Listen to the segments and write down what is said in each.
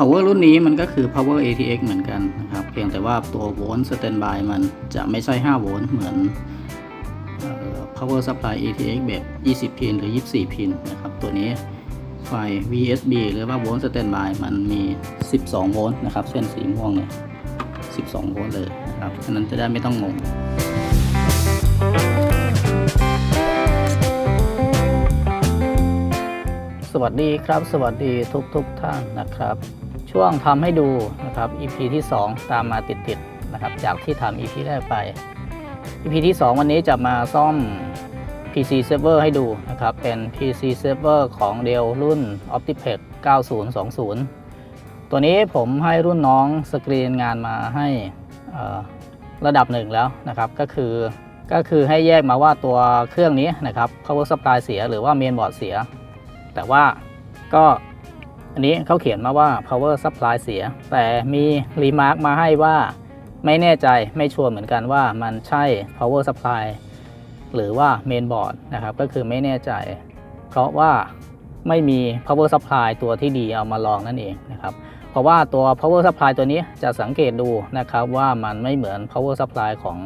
power รุ่นนี้มันก็คือ power ATX เหมือนกันนะครับ เพียงแต่ว่าตัวโวลต์ standby มันจะไม่ใช่ 5 โวลต์เหมือนออ power supply ATX แบบ 20 พินหรือ 24 พินนะครับ ตัวนี้ไฟ VSB หรือว่าโวลต์ standby มันมี 12 โวลต์นะครับ เส้นสีม่วงเนี่ย 12 โวลต์เลยนะครับ ฉะนั้นจะได้ไม่ต้องงงสวัสดีครับ สวัสดีทุกทุกท่านนะครับ ช่วงทำให้ดูนะครับ EP ที่ 2 ตามมาติดๆนะครับจากที่ทำ EP แรกไป EP ที่ 2 วันนี้จะมาซ่อม PC Server ให้ดูนะครับ เป็น PC Server ของ Dell รุ่น Optiplex 9020 ตัวนี้ผมให้รุ่นน้องสกรีนงานมาให้ระดับหนึ่งแล้วนะครับ ก็คือก็คือให้แยกมาว่าตัวเครื่องนี้นะครับ power supply เสียหรือว่า main board เสีย แต่ว่าก็ อันนี้เขาเขียนมาว่า power supply เสีย แต่มีรีมาร์กมาให้ว่าไม่แน่ใจไม่ชัวร์เหมือนกันว่ามันใช่ power supply หรือว่า main board นะครับ ก็คือไม่แน่ใจ เพราะว่าไม่มี power supply ตัวที่ดีเอามาลองนั่นเองนะครับ เพราะว่าตัว power supply ตัวนี้จะสังเกตดูนะครับว่ามันไม่เหมือน power supply ของ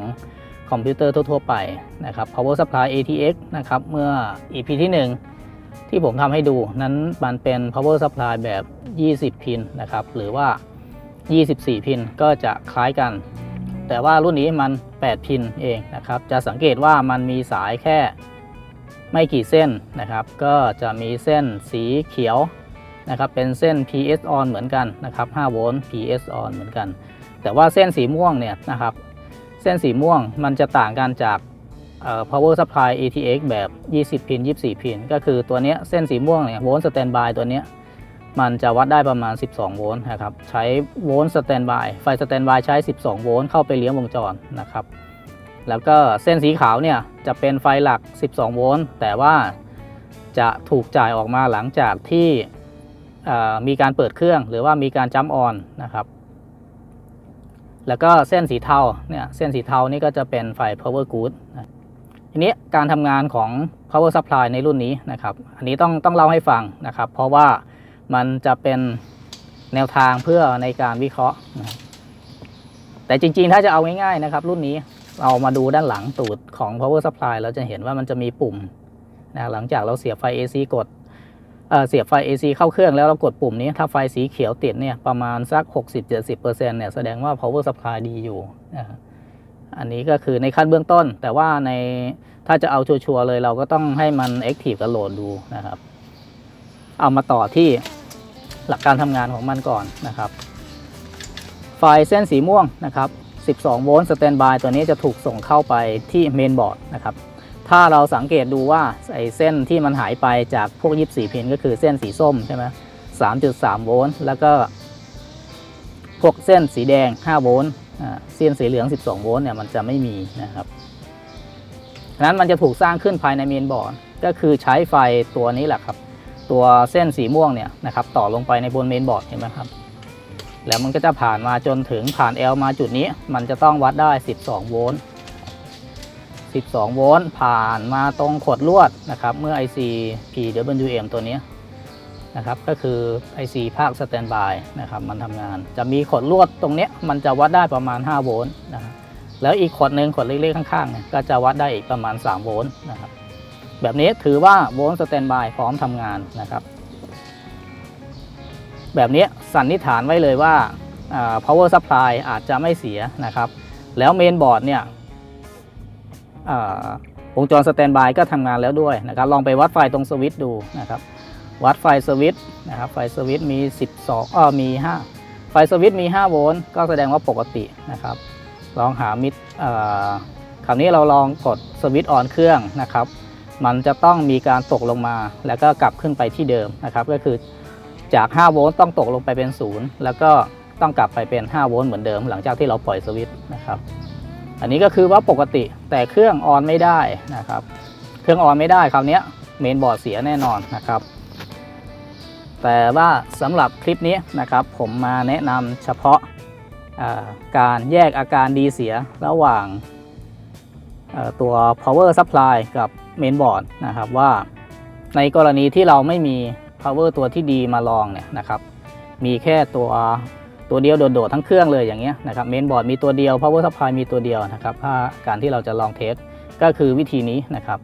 คอมพิวเตอร์ทั่วๆไปนะครับ power supply ATX นะครับ เมื่อ EP ที่ 1 ที่ผมทำให้ดูนั้นมันเป็น power supply แบบ 20 พินนะครับ หรือว่า 24 พินก็จะคล้ายกัน แต่ว่ารุ่นนี้มัน 8 พินเองนะครับ จะสังเกตว่ามันมีสายแค่ไม่กี่เส้นนะครับ ก็จะมีเส้นสีเขียวนะครับ เป็นเส้น PS on เหมือนกันนะครับ 5 โวลต์ PS on เหมือนกัน แต่ว่าเส้นสีม่วงเนี่ยนะครับ เส้นสีม่วงมันจะต่างกันจาก power supply ATX แบบ 20 พิน 24 พิน ก็คือตัวนี้เส้นสีม่วงเนี่ยโวลต์สแตนบายตัวนี้มันจะวัดได้ประมาณ 12 โวลต์นะครับ ใช้โวลต์สแตนบายไฟสแตนบายใช้ 12 โวลต์เข้าไปเลี้ยงวงจรนะครับ แล้วก็เส้นสีขาวเนี่ยจะเป็นไฟหลัก 12 โวลต์ แต่ว่าจะถูกจ่ายออกมาหลังจากที่มีการเปิดเครื่องหรือว่ามีการจัมออนนะครับ แล้วก็เส้นสีเทาเนี่ยเส้นสีเทานี่ก็จะเป็นไฟ power good นะ ทีนี้การทำงานของ power supply ในรุ่นนี้นะครับ อันนี้ต้องต้องเล่าให้ฟังนะครับ เพราะว่ามันจะเป็นแนวทางเพื่อในการวิเคราะห์ แต่จริงๆ ถ้าจะเอาง่ายๆนะครับ รุ่นนี้เรามาดูด้านหลังตูดของ power supply เราจะเห็นว่ามันจะมีปุ่มนะหลังจากเราเสียบไฟ AC กดเเสียบไฟ AC เข้าเครื่องแล้วเรากดปุ่มนี้ ถ้าไฟสีเขียวติดเนี่ยประมาณสัก 60-70%เนี่ยแสดงว่า power supply ดีอยู่นะครับ อันนี้ก็คือในขั้นเบื้องต้น แต่ว่าในถ้าจะเอาชัวร์เลยเราก็ต้องให้มัน Active กับโหลดดูนะครับ เอามาต่อที่หลักการทำงานของมันก่อนนะครับ ไฟเส้นสีม่วงนะครับ 12 โวลต์สแตนบายตัวนี้จะถูกส่งเข้าไปที่เมนบอร์ดนะครับ ถ้าเราสังเกตดูว่าไอ้เส้นที่มันหายไปจากพวก 24 พินก็คือเส้นสีส้มใช่ไหม3.3 โวลต์แล้วก็พวกเส้นสีแดง 5 โวลต์ เส้นสีเหลือง 12 โวลต์เนี่ยมันจะไม่มีนะครับนั้นมันจะถูกสร้างขึ้นภายในเมนบอร์ดก็คือใช้ไฟตัวนี้แหละครับ ตัวเส้นสีม่วงเนี่ยนะครับต่อลงไปในบนเมนบอร์ดเห็นไหมครับ แล้วมันก็จะผ่านมาจนถึงผ่าน L มาจุดนี้ มันจะต้องวัดได้ 12 โวลต์ 12 โวลต์ผ่านมาตรงขดลวดนะครับ เมื่อ IC PWM ตัวนี้ นะครับก็คือ IC ภาคสแตนบายนะครับมันทำงาน จะมีขดลวดตรงเนี้ยมันจะวัดได้ประมาณ 5 โวลต์นะครับแล้วอีกขดหนึ่งขดเล็กๆข้างๆเนี่ยก็จะวัดได้อีกประมาณ 3 โวลต์นะครับแบบนี้ถือว่าโวลต์สแตนบายพร้อมทำงานนะครับ แบบนี้สันนิษฐานไว้เลยว่า power supply อาจจะไม่เสียนะครับ แล้วเมนบอร์ดเนี่ยวงจรสแตนบายก็ทำงานแล้วด้วยนะครับ ลองไปวัดไฟตรงสวิตช์ดูนะครับ วัดไฟสวิตช์นะครับไฟสวิตช์มี 12เออมี 5 ไฟสวิตช์มี 5 โวลต์ก็แสดงว่าปกตินะครับ ลองหามิดอ่อคราวนี้เราลองกดสวิตช์ออนเครื่องนะครับ มันจะต้องมีการตกลงมาแล้วก็กลับขึ้นไปที่เดิมนะครับ ก็คือจาก 5 โวลต์ต้องตกลงไปเป็น 0 แล้วก็ต้องกลับไปเป็น 5 โวลต์เหมือนเดิม หลังจากที่เราปล่อยสวิตช์นะครับ อันนี้ก็คือว่าปกติแต่เครื่องออนไม่ได้นะครับ เครื่องออนไม่ได้คราวนี้เมนบอร์ดเสียแน่นอนนะครับ แต่ว่าสำหรับคลิปนี้นะครับผมมาแนะนำเฉพาะการแยกอาการดีเสียระหว่างตัว power supply กับ mainboard นะครับว่าในกรณีที่เราไม่มี power ตัวที่ดีมาลองเนี่ยนะครับมีแค่ตัวตัวเดียวโดดๆทั้งเครื่องเลยอย่างเงี้ยนะครับเมนบอร์ดมีตัวเดียว power supply มีตัวเดียวนะครับถ้าการที่เราจะลองเทสก็คือวิธีนี้นะครับ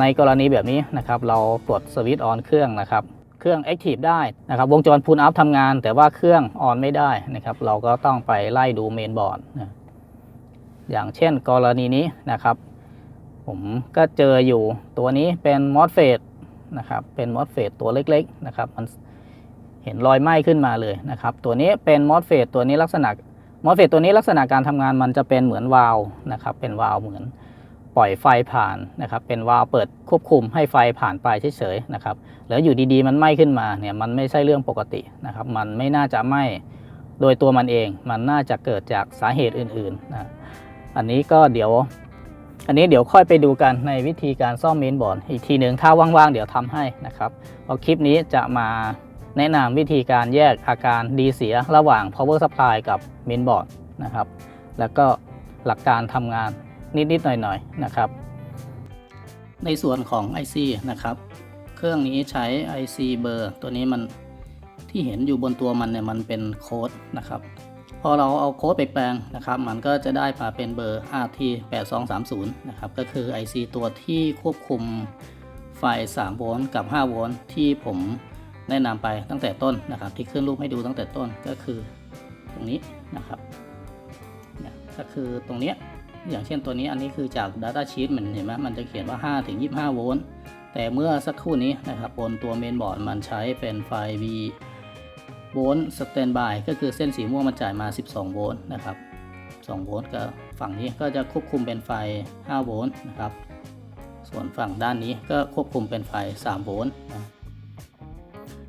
ในกรณีแบบนี้นะครับเรากดสวิตช์ออนเครื่องนะครับ เครื่อง Active ได้นะครับวงจรพูลอัพทำงาน แต่ว่าเครื่องออนไม่ได้นะครับ เราก็ต้องไปไล่ดูเมนบอร์ดนะอย่างเช่นกรณีนี้นะครับ ผมก็เจออยู่ตัวนี้เป็น MOSFET นะครับเป็น MOSFET ตัวเล็กๆนะครับมันเห็นรอยไหม้ขึ้นมาเลยนะครับ ตัวนี้เป็น MOSFET ตัวนี้ลักษณะ MOSFET ตัวนี้ลักษณะการทำงานมันจะเป็นเหมือนวาล์วนะครับ เป็นวาล์วเหมือน ปล่อยไฟผ่านนะครับ เป็นวาล์วเปิดควบคุมให้ไฟผ่านไปเฉยๆนะครับแล้วอยู่ดีๆ มันไหม้ขึ้นมาเนี่ยมันไม่ใช่เรื่องปกตินะครับ มันไม่น่าจะไหม้โดยตัวมันเอง มันน่าจะเกิดจากสาเหตุอื่นๆนะอันนี้ก็เดี๋ยว อันนี้เดี๋ยวค่อยไปดูกันในวิธีการซ่อมเมนบอร์ดอีกทีหนึ่งถ้าว่างๆเดี๋ยวทำให้นะครับเพราะคลิปนี้จะมาแนะนำวิธีการแยกอาการดีเสียระหว่าง power supply กับเมนบอร์ดนะครับ แล้วก็หลักการทำงาน นิดๆหน่อยๆนะครับ ในส่วนของ IC นะครับ เครื่องนี้ใช้ IC เบอร์ตัวนี้มันที่เห็นอยู่บนตัวมันเนี่ยมันเป็นโค้ดนะครับ พอเราเอาโค้ดไปแปลงนะครับ มันก็จะได้มาเป็นเบอร์ RT 8230 นะครับก็คือ IC ตัวที่ควบคุมไฟ3โวลต์กับ5โวลต์ที่ผมแนะนำไปตั้งแต่ต้นนะครับ ที่ขึ้นรูปให้ดูตั้งแต่ต้นก็คือตรงนี้นะครับนี่ก็คือตรงเนี้ย อย่างเช่นตัวนี้อันนี้คือจาก Data Sheet มันเห็นไหมมันจะเขียนว่า 5 ถึง 25 โวลต์ แต่เมื่อสักครู่นี้นะครับบนตัวเมนบอร์ดมันใช้เป็นไฟ V โวลต์สแตนบายก็คือเส้นสีม่วงมันจ่ายมา 12 โวลต์นะครับ 2 โวลต์ก็ฝั่งนี้ก็จะควบคุมเป็นไฟ 5 โวลต์นะครับ ส่วนฝั่งด้านนี้ก็ควบคุมเป็นไฟ 3 โวลต์นะ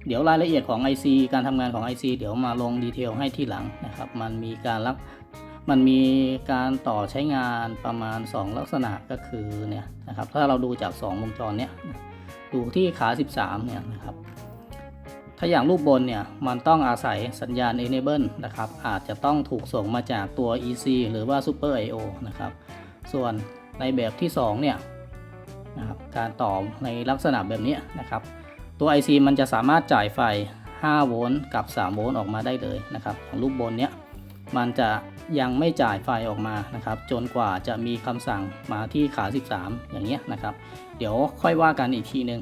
เดี๋ยวรายละเอียดของ IC การทำงานของ IC เดี๋ยวมาลงดีเทลให้ที่หลังนะครับ มันมีการรับ มันมีการต่อใช้งานประมาณ 2 ลักษณะก็คือเนี่ยนะครับถ้าเราดูจาก 2 วงจรเนี่ยดูที่ขา 13เนี่ยนะครับถ้าอย่างรูปบนเนี่ยมันต้องอาศัยสัญญาณ enable นะครับอาจจะต้องถูกส่งมาจากตัว EC หรือว่า Super I/O นะครับส่วนในแบบที่ 2 เนี่ยนะครับการต่อในลักษณะแบบนี้นะครับตัว IC มันจะสามารถจ่ายไฟ 5 โวลต์กับ 3 โวลต์ออกมาได้เลยนะครับอย่างรูปบนเนี้ย มันจะยังไม่จ่ายไฟออกมานะครับ จนกว่าจะมีคำสั่งมาที่ขา 13 อย่างเงี้ยนะครับ เดี๋ยวค่อยว่ากันอีกทีนึง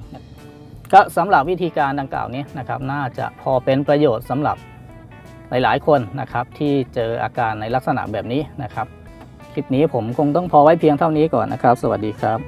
ก็สำหรับวิธีการดังกล่าวนี้นะครับ น่าจะพอเป็นประโยชน์สำหรับหลายๆคนนะครับ ที่เจออาการในลักษณะแบบนี้นะครับ คลิปนี้ผมคงต้องพอไว้เพียงเท่านี้ก่อนนะครับ สวัสดีครับ